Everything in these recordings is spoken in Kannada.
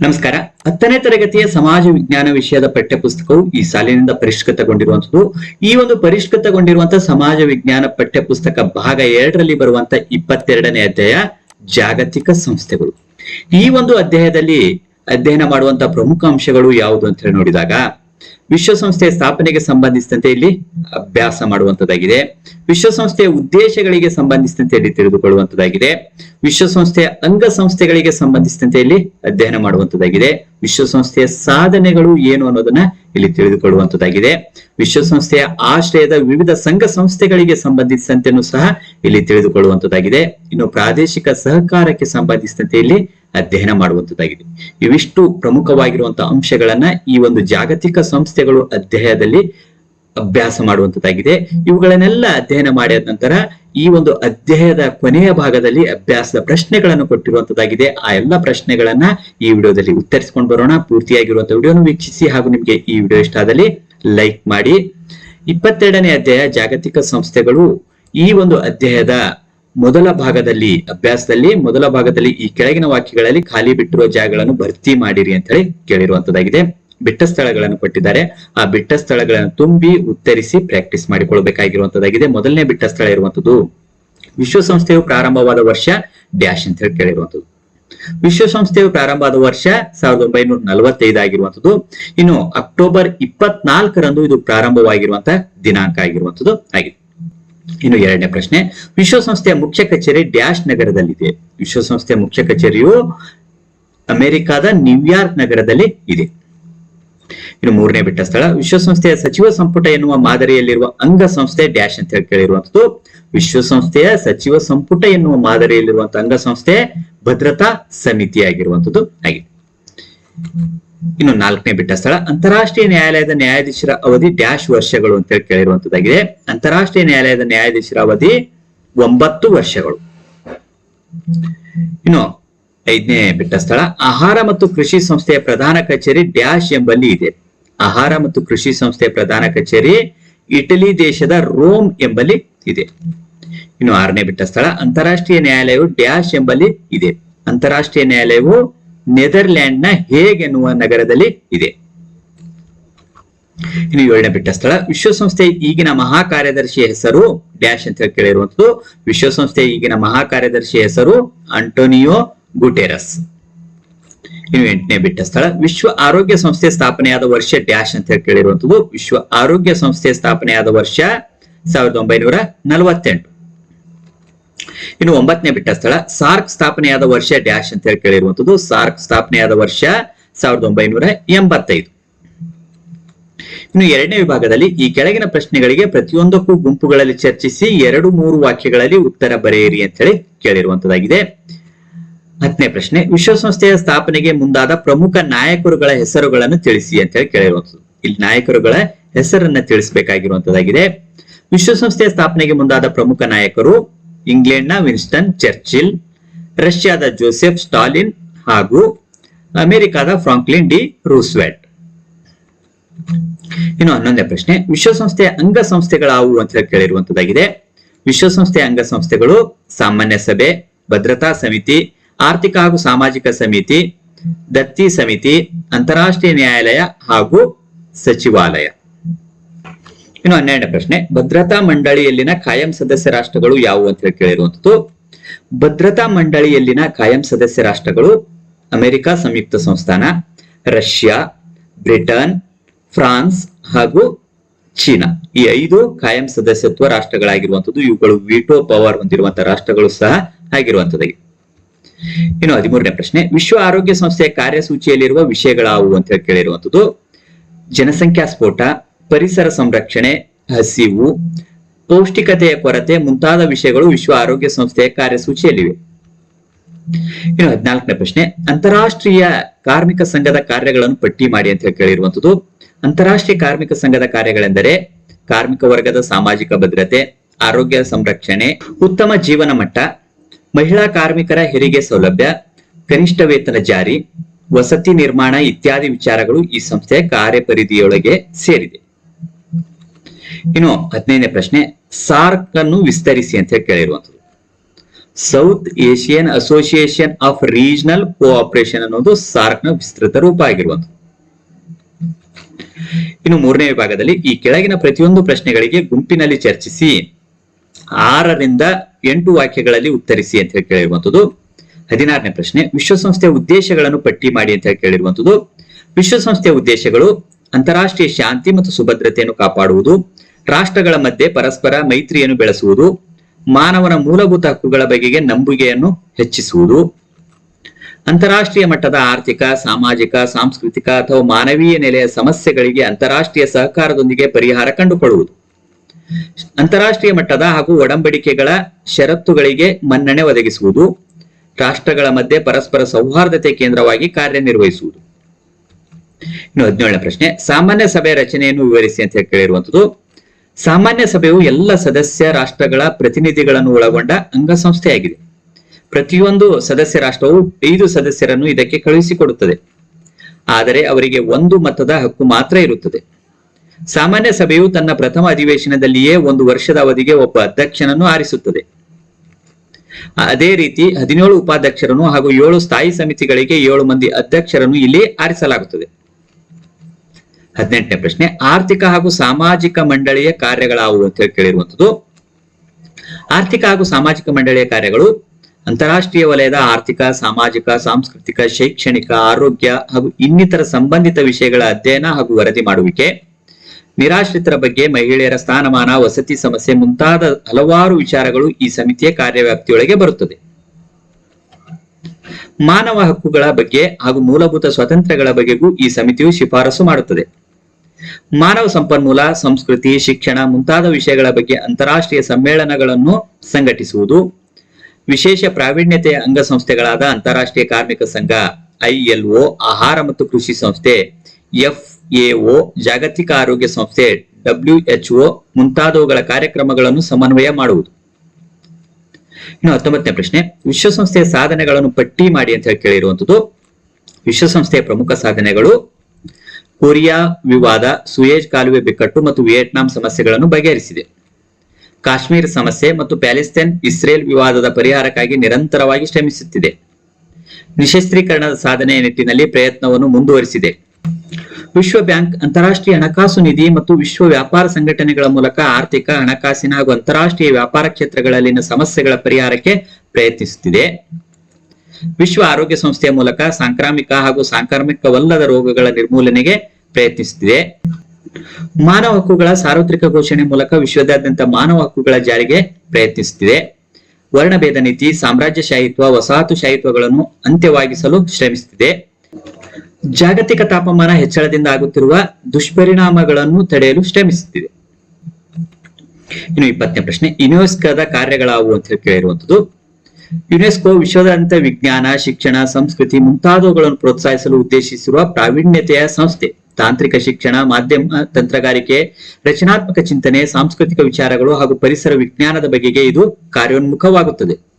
ನಮಸ್ಕಾರ. ಹತ್ತನೇ ತರಗತಿಯ ಸಮಾಜ ವಿಜ್ಞಾನ ವಿಷಯದ ಪಠ್ಯಪುಸ್ತಕವು ಈ ಸಾಲಿನಿಂದ ಪರಿಷ್ಕೃತಗೊಂಡಿರುವಂತದ್ದು. ಈ ಒಂದು ಪರಿಷ್ಕೃತಗೊಂಡಿರುವಂತಹ ಸಮಾಜ ವಿಜ್ಞಾನ ಪಠ್ಯಪುಸ್ತಕ ಭಾಗ ಎರಡರಲ್ಲಿ ಬರುವಂತ ಇಪ್ಪತ್ತೆರಡನೇ ಅಧ್ಯಾಯ, ಜಾಗತಿಕ ಸಂಸ್ಥೆಗಳು. ಈ ಒಂದು ಅಧ್ಯಾಯದಲ್ಲಿ ಅಧ್ಯಯನ ಮಾಡುವಂತಹ ಪ್ರಮುಖ ಅಂಶಗಳು ಯಾವುದು ಅಂತ ಹೇಳಿ ನೋಡಿದಾಗ ವಿಶ್ವಸಂಸ್ಥೆಯ ಸ್ಥಾಪನೆಗೆ ಸಂಬಂಧಿಸಿದಂತೆ ಇಲ್ಲಿ ಅಭ್ಯಾಸ ಮಾಡುವಂತದ್ದಾಗಿದೆ. ವಿಶ್ವಸಂಸ್ಥೆಯ ಉದ್ದೇಶಗಳಿಗೆ ಸಂಬಂಧಿಸಿದಂತೆ ಇಲ್ಲಿ ತಿಳಿದುಕೊಳ್ಳುವಂತದ್ದಾಗಿದೆ. ವಿಶ್ವಸಂಸ್ಥೆಯ ಅಂಗಸಂಸ್ಥೆಗಳಿಗೆ ಸಂಬಂಧಿಸಿದಂತೆ ಇಲ್ಲಿ ಅಧ್ಯಯನ ಮಾಡುವಂತದ್ದಾಗಿದೆ. ವಿಶ್ವಸಂಸ್ಥೆಯ ಸಾಧನೆಗಳು ಏನು ಅನ್ನೋದನ್ನ ಇಲ್ಲಿ ತಿಳಿದುಕೊಳ್ಳುವಂತದ್ದಾಗಿದೆ. ವಿಶ್ವಸಂಸ್ಥೆಯ ಆಶ್ರಯದ ವಿವಿಧ ಸಂಘ ಸಂಸ್ಥೆಗಳಿಗೆ ಸಂಬಂಧಿಸಿದಂತೆನೂ ಸಹ ಇಲ್ಲಿ ತಿಳಿದುಕೊಳ್ಳುವಂತದ್ದಾಗಿದೆ. ಇನ್ನು ಪ್ರಾದೇಶಿಕ ಸಹಕಾರಕ್ಕೆ ಸಂಬಂಧಿಸಿದಂತೆ ಇಲ್ಲಿ ಅಧ್ಯಯನ ಮಾಡುವಂತದ್ದಾಗಿದೆ. ಇವಿಷ್ಟು ಪ್ರಮುಖವಾಗಿರುವಂತಹ ಅಂಶಗಳನ್ನ ಈ ಒಂದು ಜಾಗತಿಕ ಸಂಸ್ಥೆಗಳು ಅಧ್ಯಾಯದಲ್ಲಿ ಅಭ್ಯಾಸ ಮಾಡುವಂತದ್ದಾಗಿದೆ. ಇವುಗಳನ್ನೆಲ್ಲ ಅಧ್ಯಯನ ಮಾಡಿದ ನಂತರ ಈ ಒಂದು ಅಧ್ಯಾಯದ ಕೊನೆಯ ಭಾಗದಲ್ಲಿ ಅಭ್ಯಾಸದ ಪ್ರಶ್ನೆಗಳನ್ನು ಕೊಟ್ಟಿರುವಂತದ್ದಾಗಿದೆ. ಆ ಎಲ್ಲ ಪ್ರಶ್ನೆಗಳನ್ನ ಈ ವಿಡಿಯೋದಲ್ಲಿ ಉತ್ತರಿಸಿಕೊಂಡು ಬರೋಣ. ಪೂರ್ತಿಯಾಗಿರುವಂತಹ ವಿಡಿಯೋನು ವೀಕ್ಷಿಸಿ ಹಾಗೂ ನಿಮಗೆ ಈ ವಿಡಿಯೋ ಇಷ್ಟ ಆದಲ್ಲಿ ಲೈಕ್ ಮಾಡಿ. ಇಪ್ಪತ್ತೆರಡನೇ ಅಧ್ಯಾಯ ಜಾಗತಿಕ ಸಂಸ್ಥೆಗಳು ಈ ಒಂದು ಅಧ್ಯಾಯದ ಮೊದಲ ಭಾಗದಲ್ಲಿ ಅಭ್ಯಾಸದಲ್ಲಿ, ಮೊದಲ ಭಾಗದಲ್ಲಿ ಈ ಕೆಳಗಿನ ವಾಕ್ಯಗಳಲ್ಲಿ ಖಾಲಿ ಬಿಟ್ಟಿರುವ ಜಾಗಗಳನ್ನು ಭರ್ತಿ ಮಾಡಿರಿ ಅಂತ ಹೇಳಿ ಕೇಳಿರುವಂತದ್ದಾಗಿದೆ. ಬಿಟ್ಟ ಸ್ಥಳಗಳನ್ನು ಕೊಟ್ಟಿದ್ದಾರೆ. ಆ ಬಿಟ್ಟ ಸ್ಥಳಗಳನ್ನು ತುಂಬಿ ಉತ್ತರಿಸಿ ಪ್ರಾಕ್ಟೀಸ್ ಮಾಡಿಕೊಳ್ಬೇಕಾಗಿರುವಂತದ್ದಾಗಿದೆ ಮೊದಲನೇ ಬಿಟ್ಟ ಸ್ಥಳ ಇರುವಂತದ್ದು ವಿಶ್ವಸಂಸ್ಥೆಯು ಪ್ರಾರಂಭವಾದ ವರ್ಷ ಡ್ಯಾಶ್ ಅಂತ ಹೇಳಿ ಕೇಳಿರುವಂತದ್ದು. ವಿಶ್ವಸಂಸ್ಥೆಯು ಪ್ರಾರಂಭವಾದ ವರ್ಷ ಸಾವಿರದ ಒಂಬೈನೂರ ನಲವತ್ತೈದು ಆಗಿರುವಂತದ್ದು. ಇನ್ನು ಅಕ್ಟೋಬರ್ ಇಪ್ಪತ್ನಾಲ್ಕರಂದು ಇದು ಪ್ರಾರಂಭವಾಗಿರುವಂತಹ ದಿನಾಂಕ ಆಗಿರುವಂತದ್ದು. ಆಗಿದೆ ಇನ್ನು ಎರಡನೇ ಪ್ರಶ್ನೆ, ವಿಶ್ವಸಂಸ್ಥೆಯ ಮುಖ್ಯ ಕಚೇರಿ ಡ್ಯಾಶ್ ನಗರದಲ್ಲಿದೆ. ವಿಶ್ವಸಂಸ್ಥೆಯ ಮುಖ್ಯ ಕಚೇರಿಯು ಅಮೆರಿಕಾದ ನ್ಯೂಯಾರ್ಕ್ ನಗರದಲ್ಲಿ ಇದೆ. ಇನ್ನು ಮೂರನೇ ಬಿಟ್ಟ ಸ್ಥಳ, ವಿಶ್ವಸಂಸ್ಥೆಯ ಸಚಿವ ಸಂಪುಟ ಎನ್ನುವ ಮಾದರಿಯಲ್ಲಿರುವ ಅಂಗಸಂಸ್ಥೆ ಡ್ಯಾಶ್ ಅಂತ ಹೇಳಿ ಕೇಳಿರುವಂತದ್ದು. ವಿಶ್ವಸಂಸ್ಥೆಯ ಸಚಿವ ಸಂಪುಟ ಎನ್ನುವ ಮಾದರಿಯಲ್ಲಿರುವಂತಹ ಅಂಗಸಂಸ್ಥೆ ಭದ್ರತಾ ಸಮಿತಿ ಆಗಿರುವಂತದ್ದು ಆಗಿದೆ ಇನ್ನು ನಾಲ್ಕನೇ ಬಿಟ್ಟ ಸ್ಥಳ, ಅಂತಾರಾಷ್ಟ್ರೀಯ ನ್ಯಾಯಾಲಯದ ನ್ಯಾಯಾಧೀಶರ ಅವಧಿ ಡ್ಯಾಶ್ ವರ್ಷಗಳು ಅಂತ ಹೇಳಿ ಕೇಳಿರುವಂತದ್ದಾಗಿದೆ. ಅಂತಾರಾಷ್ಟ್ರೀಯ ನ್ಯಾಯಾಲಯದ ನ್ಯಾಯಾಧೀಶರ ಅವಧಿ ಒಂಬತ್ತು ವರ್ಷಗಳು. ಇನ್ನು ಐದನೇ ಬಿಟ್ಟ ಸ್ಥಳ, ಆಹಾರ ಮತ್ತು ಕೃಷಿ ಸಂಸ್ಥೆಯ ಪ್ರಧಾನ ಕಚೇರಿ ಡ್ಯಾಶ್ ಎಂಬಲ್ಲಿ ಇದೆ. ಆಹಾರ ಮತ್ತು ಕೃಷಿ ಸಂಸ್ಥೆಯ ಪ್ರಧಾನ ಕಚೇರಿ ಇಟಲಿ ದೇಶದ ರೋಮ್ ಎಂಬಲ್ಲಿ ಇದೆ. ಇನ್ನು ಆರನೇ ಬಿಟ್ಟ ಸ್ಥಳ, ಅಂತಾರಾಷ್ಟ್ರೀಯ ನ್ಯಾಯಾಲಯವು ಡ್ಯಾಶ್ ಎಂಬಲ್ಲಿ ಇದೆ. ಅಂತಾರಾಷ್ಟ್ರೀಯ ನ್ಯಾಯಾಲಯವು ನೆದರ್ಲ್ಯಾಂಡ್ನ ಹೇಗ್ ಎನ್ನುವ ನಗರದಲ್ಲಿ ಇದೆ. ಇನ್ನು ಏಳನೇ ಬಿಟ್ಟ ಸ್ಥಳ. ವಿಶ್ವಸಂಸ್ಥೆ ಈಗಿನ ಮಹಾ ಕಾರ್ಯದರ್ಶಿಯ ಹೆಸರು ಡ್ಯಾಶ್ ಅಂತ ಹೇಳಿ ಕೇಳಿರುವಂತದ್ದು ವಿಶ್ವಸಂಸ್ಥೆ ಈಗಿನ ಮಹಾ ಕಾರ್ಯದರ್ಶಿಯ ಹೆಸರು ಅಂಟೋನಿಯೋ ಗುಟೆರಸ್. ಇನ್ನು ಎಂಟನೇ ಬಿಟ್ಟ ಸ್ಥಳ. ವಿಶ್ವ ಆರೋಗ್ಯ ಸಂಸ್ಥೆ ಸ್ಥಾಪನೆಯಾದ ವರ್ಷ ಡ್ಯಾಶ್ ಅಂತ ಹೇಳಿ ಕೇಳಿರುವಂತದ್ದು ವಿಶ್ವ ಆರೋಗ್ಯ ಸಂಸ್ಥೆ ಸ್ಥಾಪನೆಯಾದ ವರ್ಷ ಸಾವಿರದ ಒಂಬೈನೂರ ನಲವತ್ತೆಂಟು. ಇನ್ನು ಒಂಬತ್ತನೇ ಬಿಟ್ಟ ಸ್ಥಳ, ಸಾರ್ಕ್ ಸ್ಥಾಪನೆಯಾದ ವರ್ಷ ಡ್ಯಾಶ್ ಅಂತ ಹೇಳಿ ಕೇಳಿರುವಂತದ್ದು ಸಾರ್ಕ್ ಸ್ಥಾಪನೆಯಾದ ವರ್ಷ ಸಾವಿರದ ಒಂಬೈನೂರ ಎಂಬತ್ತೈದು. ಇನ್ನು ಎರಡನೇ ವಿಭಾಗದಲ್ಲಿ ಈ ಕೆಳಗಿನ ಪ್ರಶ್ನೆಗಳಿಗೆ ಪ್ರತಿಯೊಂದಕ್ಕೂ ಗುಂಪುಗಳಲ್ಲಿ ಚರ್ಚಿಸಿ ಎರಡು ಮೂರು ವಾಕ್ಯಗಳಲ್ಲಿ ಉತ್ತರ ಬರೆಯಿರಿ ಅಂತ ಹೇಳಿ ಕೇಳಿರುವಂತದ್ದಾಗಿದೆ ಹತ್ತನೇ ಪ್ರಶ್ನೆ, ವಿಶ್ವಸಂಸ್ಥೆಯ ಸ್ಥಾಪನೆಗೆ ಮುಂದಾದ ಪ್ರಮುಖ ನಾಯಕರುಗಳ ಹೆಸರುಗಳನ್ನು ತಿಳಿಸಿ ಅಂತ ಹೇಳಿ ಕೇಳಿರುವಂತದ್ದು ಇಲ್ಲಿ ನಾಯಕರುಗಳ ಹೆಸರನ್ನ ತಿಳಿಸಬೇಕಾಗಿರುವಂತದ್ದಾಗಿದೆ ವಿಶ್ವಸಂಸ್ಥೆಯ ಸ್ಥಾಪನೆಗೆ ಮುಂದಾದ ಪ್ರಮುಖ ನಾಯಕರು ಇಂಗ್ಲೆಂಡ್ನ ವಿನ್ಸ್ಟನ್ ಚರ್ಚಿಲ್, ರಷ್ಯಾದ ಜೋಸೆಫ್ ಸ್ಟಾಲಿನ್ ಹಾಗೂ ಅಮೆರಿಕದ ಫ್ರಾಂಕ್ಲಿನ್ ಡಿ ರೂಸ್ವೆಟ್ ಇನ್ನು ಹನ್ನೊಂದನೇ ಪ್ರಶ್ನೆ, ವಿಶ್ವಸಂಸ್ಥೆಯ ಅಂಗಸಂಸ್ಥೆಗಳಾವು ಅಂತ ಕೇಳಿರುವಂತದ್ದಾಗಿದೆ. ವಿಶ್ವಸಂಸ್ಥೆಯ ಅಂಗಸಂಸ್ಥೆಗಳು ಸಾಮಾನ್ಯ ಸಭೆ, ಭದ್ರತಾ ಸಮಿತಿ, ಆರ್ಥಿಕ ಹಾಗೂ ಸಾಮಾಜಿಕ ಸಮಿತಿ, ದತ್ತಿ ಸಮಿತಿ, ಅಂತಾರಾಷ್ಟ್ರೀಯ ನ್ಯಾಯಾಲಯ ಹಾಗೂ ಸಚಿವಾಲಯ. ಇನ್ನು ಹನ್ನೆರಡನೇ ಪ್ರಶ್ನೆ, ಭದ್ರತಾ ಮಂಡಳಿಯಲ್ಲಿನ ಕಾಯಂ ಸದಸ್ಯ ರಾಷ್ಟ್ರಗಳು ಯಾವುವು ಅಂತ ಹೇಳಿ ಕೇಳಿರುವಂತದ್ದು ಭದ್ರತಾ ಮಂಡಳಿಯಲ್ಲಿನ ಕಾಯಂ ಸದಸ್ಯ ರಾಷ್ಟ್ರಗಳು ಅಮೆರಿಕ ಸಂಯುಕ್ತ ಸಂಸ್ಥಾನ, ರಷ್ಯಾ, ಬ್ರಿಟನ್, ಫ್ರಾನ್ಸ್ ಹಾಗೂ ಚೀನಾ. ಈ ಐದು ಕಾಯಂ ಸದಸ್ಯತ್ವ ರಾಷ್ಟ್ರಗಳಾಗಿರುವಂತದ್ದು ಇವುಗಳು ವಿಟೋ ಪವರ್ ಹೊಂದಿರುವಂತಹ ರಾಷ್ಟ್ರಗಳು ಸಹ ಆಗಿರುವಂತದ್ದಾಗಿ ಇನ್ನು ಹದಿಮೂರನೇ ಪ್ರಶ್ನೆ, ವಿಶ್ವ ಆರೋಗ್ಯ ಸಂಸ್ಥೆಯ ಕಾರ್ಯಸೂಚಿಯಲ್ಲಿರುವ ವಿಷಯಗಳಾವು ಅಂತ ಹೇಳಿ ಕೇಳಿರುವಂತದ್ದು ಜನಸಂಖ್ಯಾ ಸ್ಫೋಟ ಪರಿಸರ ಸಂರಕ್ಷಣೆ, ಹಸಿವು, ಪೌಷ್ಟಿಕತೆಯ ಕೊರತೆ ಮುಂತಾದ ವಿಷಯಗಳು ವಿಶ್ವ ಆರೋಗ್ಯ ಸಂಸ್ಥೆಯ ಕಾರ್ಯಸೂಚಿಯಲ್ಲಿವೆ. ಇನ್ನು ಹದಿನಾಲ್ಕನೇ ಪ್ರಶ್ನೆ, ಅಂತಾರಾಷ್ಟ್ರೀಯ ಕಾರ್ಮಿಕ ಸಂಘದ ಕಾರ್ಯಗಳನ್ನು ಪಟ್ಟಿ ಮಾಡಿ ಅಂತ ಹೇಳಿ ಕೇಳಿರುವಂತದ್ದು ಅಂತಾರಾಷ್ಟ್ರೀಯ ಕಾರ್ಮಿಕ ಸಂಘದ ಕಾರ್ಯಗಳೆಂದರೆ ಕಾರ್ಮಿಕ ವರ್ಗದ ಸಾಮಾಜಿಕ ಭದ್ರತೆ, ಆರೋಗ್ಯ ಸಂರಕ್ಷಣೆ, ಉತ್ತಮ ಜೀವನ ಮಟ್ಟ, ಮಹಿಳಾ ಕಾರ್ಮಿಕರ ಹೆರಿಗೆ ಸೌಲಭ್ಯ, ಕನಿಷ್ಠ ವೇತನ ಜಾರಿ, ವಸತಿ ನಿರ್ಮಾಣ ಇತ್ಯಾದಿ ವಿಚಾರಗಳು ಈ ಸಂಸ್ಥೆಯ ಕಾರ್ಯಪರಿಧಿಯೊಳಗೆ ಸೇರಿದೆ. ಇನ್ನು ಹದಿನೈದನೇ ಪ್ರಶ್ನೆ ಸಾರ್ಕ್ ಅನ್ನು ವಿಸ್ತರಿಸಿ ಅಂತ ಹೇಳಿ ಕೇಳಿರುವಂತದ್ದು South Asian association of regional cooperation ಅನ್ನೋದು ಸಾರ್ಕ್ನ ವಿಸ್ತೃತ ರೂಪ ಆಗಿರುವಂತ ಇನ್ನು ಮೂರನೇ ವಿಭಾಗದಲ್ಲಿ ಈ ಕೆಳಗಿನ ಪ್ರತಿಯೊಂದು ಪ್ರಶ್ನೆಗಳಿಗೆ ಗುಂಪಿನಲ್ಲಿ ಚರ್ಚಿಸಿ, ಆರರಿಂದ ಎಂಟು ವಾಕ್ಯಗಳಲ್ಲಿ ಉತ್ತರಿಸಿ ಅಂತ ಹೇಳಿ ಕೇಳಿರುವಂತದ್ದು ಹದಿನಾರನೇ ಪ್ರಶ್ನೆ, ವಿಶ್ವಸಂಸ್ಥೆಯ ಉದ್ದೇಶಗಳನ್ನು ಪಟ್ಟಿ ಮಾಡಿ ಅಂತ ಹೇಳಿ ಕೇಳಿರುವಂತದ್ದು ವಿಶ್ವಸಂಸ್ಥೆಯ ಉದ್ದೇಶಗಳು ಅಂತಾರಾಷ್ಟ್ರೀಯ ಶಾಂತಿ ಮತ್ತು ಸುಭದ್ರತೆಯನ್ನು ಕಾಪಾಡುವುದು, ರಾಷ್ಟ್ರಗಳ ಮಧ್ಯೆ ಪರಸ್ಪರ ಮೈತ್ರಿಯನ್ನು ಬೆಳೆಸುವುದು, ಮಾನವನ ಮೂಲಭೂತ ಹಕ್ಕುಗಳ ಬಗೆಗೆ ನಂಬಿಕೆಯನ್ನು ಹೆಚ್ಚಿಸುವುದು. ಅಂತಾರಾಷ್ಟ್ರೀಯ ಮಟ್ಟದ ಆರ್ಥಿಕ, ಸಾಮಾಜಿಕ, ಸಾಂಸ್ಕೃತಿಕ ಅಥವಾ ಮಾನವೀಯ ನೆಲೆಯ ಸಮಸ್ಯೆಗಳಿಗೆ ಅಂತಾರಾಷ್ಟ್ರೀಯ ಸಹಕಾರದೊಂದಿಗೆ ಪರಿಹಾರ ಕಂಡುಕೊಳ್ಳುವುದು. ಅಂತಾರಾಷ್ಟ್ರೀಯ ಮಟ್ಟದ ಹಾಗೂ ಒಡಂಬಡಿಕೆಗಳ ಷರತ್ತುಗಳಿಗೆ ಮನ್ನಣೆ ಒದಗಿಸುವುದು. ರಾಷ್ಟ್ರಗಳ ಮಧ್ಯೆ ಪರಸ್ಪರ ಸೌಹಾರ್ದತೆ ಕೇಂದ್ರವಾಗಿ ಕಾರ್ಯನಿರ್ವಹಿಸುವುದು. ಇನ್ನು ಹದಿನೇಳನೇ ಪ್ರಶ್ನೆ, ಸಾಮಾನ್ಯ ಸಭೆ ರಚನೆಯನ್ನು ವಿವರಿಸಿ ಅಂತ ಕೇಳಿರುವಂತದ್ದು ಸಾಮಾನ್ಯ ಸಭೆಯು ಎಲ್ಲ ಸದಸ್ಯ ರಾಷ್ಟ್ರಗಳ ಪ್ರತಿನಿಧಿಗಳನ್ನು ಒಳಗೊಂಡ ಅಂಗಸಂಸ್ಥೆಯಾಗಿದೆ. ಪ್ರತಿಯೊಂದು ಸದಸ್ಯ ರಾಷ್ಟ್ರವು ಐದು ಸದಸ್ಯರನ್ನು ಇದಕ್ಕೆ ಕಳುಹಿಸಿಕೊಡುತ್ತದೆ. ಆದರೆ ಅವರಿಗೆ ಒಂದು ಮತದ ಹಕ್ಕು ಮಾತ್ರ ಇರುತ್ತದೆ. ಸಾಮಾನ್ಯ ಸಭೆಯು ತನ್ನ ಪ್ರಥಮ ಅಧಿವೇಶನದಲ್ಲಿಯೇ ಒಂದು ವರ್ಷದ ಅವಧಿಗೆ ಒಬ್ಬ ಅಧ್ಯಕ್ಷನನ್ನು ಆರಿಸುತ್ತದೆ. ಅದೇ ರೀತಿ ಹದಿನೇಳು ಉಪಾಧ್ಯಕ್ಷರನ್ನು ಹಾಗೂ ಏಳು ಸ್ಥಾಯಿ ಸಮಿತಿಗಳಿಗೆ ಏಳು ಮಂದಿ ಅಧ್ಯಕ್ಷರನ್ನು ಇಲ್ಲಿ ಆರಿಸಲಾಗುತ್ತದೆ. ಹದಿನೆಂಟನೇ ಪ್ರಶ್ನೆ, ಆರ್ಥಿಕ ಹಾಗೂ ಸಾಮಾಜಿಕ ಮಂಡಳಿಯ ಕಾರ್ಯಗಳಾವುವು ಅಂತ ಕೇಳಿರುವಂತದ್ದು ಆರ್ಥಿಕ ಹಾಗೂ ಸಾಮಾಜಿಕ ಮಂಡಳಿಯ ಕಾರ್ಯಗಳು ಅಂತಾರಾಷ್ಟ್ರೀಯ ವಲಯದ ಆರ್ಥಿಕ, ಸಾಮಾಜಿಕ, ಸಾಂಸ್ಕೃತಿಕ, ಶೈಕ್ಷಣಿಕ, ಆರೋಗ್ಯ ಹಾಗೂ ಇನ್ನಿತರ ಸಂಬಂಧಿತ ವಿಷಯಗಳ ಅಧ್ಯಯನ ಹಾಗೂ ವರದಿ ಮಾಡುವಿಕೆ. ನಿರಾಶ್ರಿತರ ಬಗ್ಗೆ ಮಹಿಳೆಯರ ಸ್ಥಾನಮಾನ, ವಸತಿ ಸಮಸ್ಯೆ ಮುಂತಾದ ಹಲವಾರು ವಿಚಾರಗಳು ಈ ಸಮಿತಿಯ ಕಾರ್ಯವ್ಯಾಪ್ತಿಯೊಳಗೆ ಬರುತ್ತದೆ. ಮಾನವ ಹಕ್ಕುಗಳ ಬಗ್ಗೆ ಹಾಗೂ ಮೂಲಭೂತ ಸ್ವಾತಂತ್ರ್ಯಗಳ ಬಗೆಗೂ ಈ ಸಮಿತಿಯು ಶಿಫಾರಸು ಮಾಡುತ್ತದೆ. ಮಾನವ ಸಂಪನ್ಮೂಲ, ಸಂಸ್ಕೃತಿ, ಶಿಕ್ಷಣ ಮುಂತಾದ ವಿಷಯಗಳ ಬಗ್ಗೆ ಅಂತಾರಾಷ್ಟ್ರೀಯ ಸಮ್ಮೇಳನಗಳನ್ನು ಸಂಘಟಿಸುವುದು. ವಿಶೇಷ ಪ್ರಾವೀಣ್ಯತೆಯ ಅಂಗಸಂಸ್ಥೆಗಳಾದ ಅಂತಾರಾಷ್ಟ್ರೀಯ ಕಾರ್ಮಿಕ ಸಂಘ, ಐಎಲ್ಒ, ಆಹಾರ ಮತ್ತು ಕೃಷಿ ಸಂಸ್ಥೆ, ಎಫ್ಎಒ, ಜಾಗತಿಕ ಆರೋಗ್ಯ ಸಂಸ್ಥೆ ಡಬ್ಲ್ಯೂಎಚ್ಒ ಮುಂತಾದವುಗಳ ಕಾರ್ಯಕ್ರಮಗಳನ್ನು ಸಮನ್ವಯ ಮಾಡುವುದು. ಇನ್ನು ಹತ್ತೊಂಬತ್ತನೇ ಪ್ರಶ್ನೆ, ವಿಶ್ವಸಂಸ್ಥೆಯ ಸಾಧನೆಗಳನ್ನು ಪಟ್ಟಿ ಮಾಡಿ ಅಂತ ಹೇಳಿ ಕೇಳಿರುವಂತದ್ದು ವಿಶ್ವಸಂಸ್ಥೆಯ ಪ್ರಮುಖ ಸಾಧನೆಗಳು ಕೊರಿಯಾ ವಿವಾದ, ಸುಯೇಜ್ ಕಾಲುವೆ ಬಿಕ್ಕಟ್ಟು ಮತ್ತು ವಿಯೆಟ್ನಾಂ ಸಮಸ್ಯೆಗಳನ್ನು ಬಗೆಹರಿಸಿದೆ. ಕಾಶ್ಮೀರ ಸಮಸ್ಯೆ ಮತ್ತು ಪ್ಯಾಲೆಸ್ತೈನ್ ಇಸ್ರೇಲ್ ವಿವಾದದ ಪರಿಹಾರಕ್ಕಾಗಿ ನಿರಂತರವಾಗಿ ಶ್ರಮಿಸುತ್ತಿದೆ. ನಿಶಸ್ತ್ರೀಕರಣದ ಸಾಧನೆಯ ನಿಟ್ಟಿನಲ್ಲಿ ಪ್ರಯತ್ನವನ್ನು ಮುಂದುವರಿಸಿದೆ. ವಿಶ್ವ ಬ್ಯಾಂಕ್ ಅಂತಾರಾಷ್ಟ್ರೀಯ ಹಣಕಾಸು ನಿಧಿ ಮತ್ತು ವಿಶ್ವ ವ್ಯಾಪಾರ ಸಂಘಟನೆಗಳ ಮೂಲಕ ಆರ್ಥಿಕ ಹಣಕಾಸಿನ ಹಾಗೂ ಅಂತಾರಾಷ್ಟ್ರೀಯ ವ್ಯಾಪಾರ ಕ್ಷೇತ್ರಗಳಲ್ಲಿನ ಸಮಸ್ಯೆಗಳ ಪರಿಹಾರಕ್ಕೆ ಪ್ರಯತ್ನಿಸುತ್ತಿದೆ. ವಿಶ್ವ ಆರೋಗ್ಯ ಸಂಸ್ಥೆಯ ಮೂಲಕ ಸಾಂಕ್ರಾಮಿಕ ಹಾಗೂ ಸಾಂಕ್ರಾಮಿಕವಲ್ಲದ ರೋಗಗಳ ನಿರ್ಮೂಲನೆಗೆ ಪ್ರಯತ್ನಿಸುತ್ತಿದೆ. ಮಾನವ ಹಕ್ಕುಗಳ ಸಾರ್ವತ್ರಿಕ ಘೋಷಣೆ ಮೂಲಕ ವಿಶ್ವದಾದ್ಯಂತ ಮಾನವ ಹಕ್ಕುಗಳ ಜಾರಿಗೆ ಪ್ರಯತ್ನಿಸುತ್ತಿದೆ. ವರ್ಣಭೇದ ನೀತಿ ಸಾಮ್ರಾಜ್ಯಶಾಹಿತ್ವ ವಸಾಹತುಶಾಹಿತ್ವಗಳನ್ನು ಅಂತ್ಯವಾಗಿಸಲು ಶ್ರಮಿಸುತ್ತಿದೆ. ಜಾಗತಿಕ ತಾಪಮಾನ ಹೆಚ್ಚಳದಿಂದ ಆಗುತ್ತಿರುವ ದುಷ್ಪರಿಣಾಮಗಳನ್ನು ತಡೆಯಲು ಶ್ರಮಿಸುತ್ತಿದೆ. ಇನ್ನು ಇಪ್ಪತ್ತನೇ ಪ್ರಶ್ನೆ ಯುನೆಸ್ಕೋದ ಕಾರ್ಯಗಳಾವು ಅಂತ ಕೇಳಿರುವಂತದ್ದು ಯುನೆಸ್ಕೋ ವಿಶ್ವದಾದ್ಯಂತ ವಿಜ್ಞಾನ, ಶಿಕ್ಷಣ, ಸಂಸ್ಕೃತಿ ಮುಂತಾದವುಗಳನ್ನು ಪ್ರೋತ್ಸಾಹಿಸಲು ಉದ್ದೇಶಿಸಿರುವ ಪ್ರಾವೀಣ್ಯತೆಯ ಸಂಸ್ಥೆ. ತಾಂತ್ರಿಕ ಶಿಕ್ಷಣ, ಮಾಧ್ಯಮ ತಂತ್ರಗಾರಿಕೆ, ರಚನಾತ್ಮಕ ಚಿಂತನೆ, ಸಾಂಸ್ಕೃತಿಕ ವಿಚಾರಗಳು ಹಾಗೂ ಪರಿಸರ ವಿಜ್ಞಾನದ ಬಗೆಗೆ ಇದು ಕಾರ್ಯೋನ್ಮುಖವಾಗುತ್ತದೆ.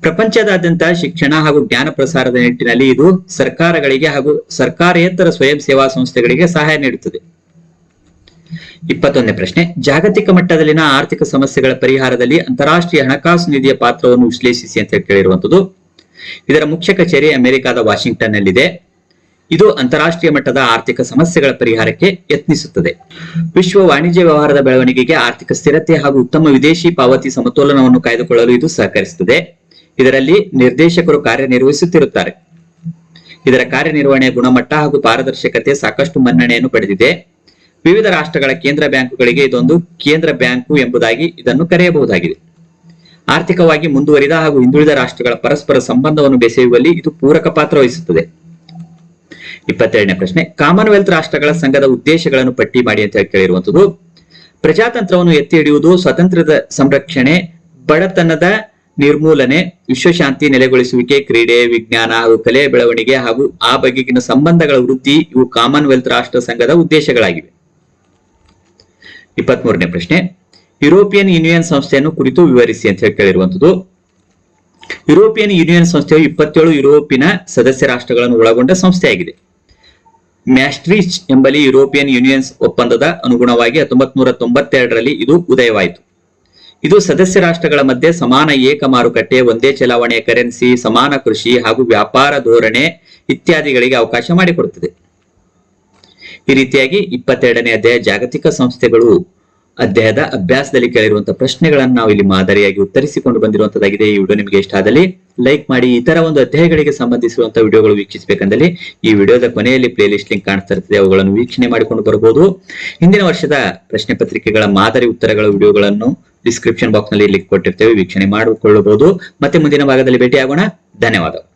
ಪ್ರಪಂಚದಾದ್ಯಂತ ಶಿಕ್ಷಣ ಹಾಗೂ ಜ್ಞಾನ ಪ್ರಸಾರದ ನಿಟ್ಟಿನಲ್ಲಿ ಇದು ಸರ್ಕಾರಗಳಿಗೆ ಹಾಗೂ ಸರ್ಕಾರೇತರ ಸ್ವಯಂ ಸೇವಾ ಸಂಸ್ಥೆಗಳಿಗೆ ಸಹಾಯ ನೀಡುತ್ತದೆ. ಇಪ್ಪತ್ತೊಂದನೇ ಪ್ರಶ್ನೆ, ಜಾಗತಿಕ ಮಟ್ಟದಲ್ಲಿನ ಆರ್ಥಿಕ ಸಮಸ್ಯೆಗಳ ಪರಿಹಾರದಲ್ಲಿ ಅಂತಾರಾಷ್ಟ್ರೀಯ ಹಣಕಾಸು ನಿಧಿಯ ಪಾತ್ರವನ್ನು ವಿಶ್ಲೇಷಿಸಿ ಅಂತ ಕೇಳಿರುವಂತದ್ದು ಇದರ ಮುಖ್ಯ ಕಚೇರಿ ಅಮೆರಿಕದ ವಾಷಿಂಗ್ಟನ್ ನಲ್ಲಿದೆ ಇದು ಅಂತಾರಾಷ್ಟ್ರೀಯ ಮಟ್ಟದ ಆರ್ಥಿಕ ಸಮಸ್ಯೆಗಳ ಪರಿಹಾರಕ್ಕೆ ಯತ್ನಿಸುತ್ತದೆ. ವಿಶ್ವ ವಾಣಿಜ್ಯ ವ್ಯವಹಾರದ ಬೆಳವಣಿಗೆಗೆ ಆರ್ಥಿಕ ಸ್ಥಿರತೆ ಹಾಗೂ ಉತ್ತಮ ವಿದೇಶಿ ಪಾವತಿ ಸಮತೋಲನವನ್ನು ಕಾಯ್ದುಕೊಳ್ಳಲು ಇದು ಸಹಕರಿಸುತ್ತದೆ. ಇದರಲ್ಲಿ ನಿರ್ದೇಶಕರು ಕಾರ್ಯನಿರ್ವಹಿಸುತ್ತಿರುತ್ತಾರೆ. ಇದರ ಕಾರ್ಯನಿರ್ವಹಣೆಯ ಗುಣಮಟ್ಟ ಹಾಗೂ ಪಾರದರ್ಶಕತೆ ಸಾಕಷ್ಟು ಮನ್ನಣೆಯನ್ನು ಪಡೆದಿದೆ. ವಿವಿಧ ರಾಷ್ಟ್ರಗಳ ಕೇಂದ್ರ ಬ್ಯಾಂಕುಗಳಿಗೆ ಇದೊಂದು ಕೇಂದ್ರ ಬ್ಯಾಂಕು ಎಂಬುದಾಗಿ ಇದನ್ನು ಕರೆಯಬಹುದಾಗಿದೆ. ಆರ್ಥಿಕವಾಗಿ ಮುಂದುವರಿದ ಹಾಗೂ ಹಿಂದುಳಿದ ರಾಷ್ಟ್ರಗಳ ಪರಸ್ಪರ ಸಂಬಂಧವನ್ನು ಬೆಸೆಯುವಲ್ಲಿ ಇದು ಪೂರಕ ಪಾತ್ರ ವಹಿಸುತ್ತದೆ. ಇಪ್ಪತ್ತೆರಡನೇ ಪ್ರಶ್ನೆ, ಕಾಮನ್ವೆಲ್ತ್ ರಾಷ್ಟ್ರಗಳ ಸಂಘದ ಉದ್ದೇಶಗಳನ್ನು ಪಟ್ಟಿ ಮಾಡಿ ಅಂತ ಕೇಳಿರುವಂತದ್ದು ಪ್ರಜಾತಂತ್ರವನ್ನು ಎತ್ತಿ ಹಿಡಿಯುವುದು ಸ್ವತಂತ್ರದ ಸಂರಕ್ಷಣೆ, ಬಡತನದ ನಿರ್ಮೂಲನೆ, ವಿಶ್ವಶಾಂತಿ ನೆಲೆಗೊಳಿಸುವಿಕೆ, ಕ್ರೀಡೆ, ವಿಜ್ಞಾನ ಹಾಗೂ ಕಲೆಯ ಬೆಳವಣಿಗೆ ಹಾಗೂ ಆ ಬಗೆಗಿನ ಸಂಬಂಧಗಳ ವೃದ್ಧಿ ಇವು ಕಾಮನ್ವೆಲ್ತ್ ರಾಷ್ಟ್ರ ಸಂಘದ ಉದ್ದೇಶಗಳಾಗಿವೆ. ಇಪ್ಪತ್ಮೂರನೇ ಪ್ರಶ್ನೆ. ಯುರೋಪಿಯನ್ ಯೂನಿಯನ್ ಸಂಸ್ಥೆಯನ್ನು ಕುರಿತು ವಿವರಿಸಿ ಅಂತ ಹೇಳಿ ಕೇಳಿರುವಂತದ್ದು ಯುರೋಪಿಯನ್ ಯೂನಿಯನ್ ಸಂಸ್ಥೆಯು ಇಪ್ಪತ್ತೇಳು ಯುರೋಪಿನ ಸದಸ್ಯ ರಾಷ್ಟ್ರಗಳನ್ನು ಒಳಗೊಂಡ ಸಂಸ್ಥೆಯಾಗಿದೆ. ಮ್ಯಾಸ್ಟ್ರಿಚ್ ಎಂಬಲ್ಲಿ ಯುರೋಪಿಯನ್ ಯೂನಿಯನ್ಸ್ ಒಪ್ಪಂದದ ಅನುಗುಣವಾಗಿ ಹತ್ತೊಂಬತ್ ನೂರ ತೊಂಬತ್ತೆರಡರಲ್ಲಿ ಇದು ಉದಯವಾಯಿತು. ಇದು ಸದಸ್ಯ ರಾಷ್ಟ್ರಗಳ ಮಧ್ಯೆ ಸಮಾನ ಏಕ ಮಾರುಕಟ್ಟೆ ಒಂದೇ ಚಲಾವಣೆಯ ಕರೆನ್ಸಿ, ಸಮಾನ ಕೃಷಿ ಹಾಗೂ ವ್ಯಾಪಾರ ಧೋರಣೆ ಇತ್ಯಾದಿಗಳಿಗೆ ಅವಕಾಶ ಮಾಡಿಕೊಡುತ್ತದೆ. ಈ ರೀತಿಯಾಗಿ ಇಪ್ಪತ್ತೆರಡನೇ ಅಧ್ಯಾಯ ಜಾಗತಿಕ ಸಂಸ್ಥೆಗಳು ಅಧ್ಯಾಯದ ಅಭ್ಯಾಸದಲ್ಲಿ ಕೇಳಿರುವಂತಹ ಪ್ರಶ್ನೆಗಳನ್ನು ನಾವು ಇಲ್ಲಿ ಮಾದರಿಯಾಗಿ ಉತ್ತರಿಸಿಕೊಂಡು ಬಂದಿರುವಂತದ್ದಾಗಿದೆ ಈ ವಿಡಿಯೋ ನಿಮಗೆ ಇಷ್ಟ ಆದಲ್ಲಿ ಲೈಕ್ ಮಾಡಿ ಇತರ ಒಂದು ಅಧ್ಯಾಯಗಳಿಗೆ ಸಂಬಂಧಿಸಿರುವಂತಹ ವಿಡಿಯೋಗಳು ವೀಕ್ಷಿಸಬೇಕಂದಲ್ಲಿ ಈ ವಿಡಿಯೋದ ಕೊನೆಯಲ್ಲಿ ಪ್ಲೇ ಲಿಸ್ಟ್ ಲಿಂಕ್ ಕಾಣಿಸ್ತಾ ಇರ್ತದೆ, ಅವುಗಳನ್ನು ವೀಕ್ಷಣೆ ಮಾಡಿಕೊಂಡು ಬರಬಹುದು ಹಿಂದಿನ ವರ್ಷದ ಪ್ರಶ್ನೆ ಪತ್ರಿಕೆಗಳ ಮಾದರಿ ಉತ್ತರಗಳ ವಿಡಿಯೋಗಳನ್ನು ಡಿಸ್ಕ್ರಿಪ್ಷನ್ ಬಾಕ್ಸ್ನಲ್ಲಿ ಲಿಂಕ್ ಕೊಟ್ಟಿರ್ತೇವೆ, ವೀಕ್ಷಣೆ ಮಾಡಿಕೊಳ್ಳಬಹುದು. ಮತ್ತೆ ಮುಂದಿನ ಭಾಗದಲ್ಲಿ ಭೇಟಿಯಾಗೋಣ. ಧನ್ಯವಾದಗಳು.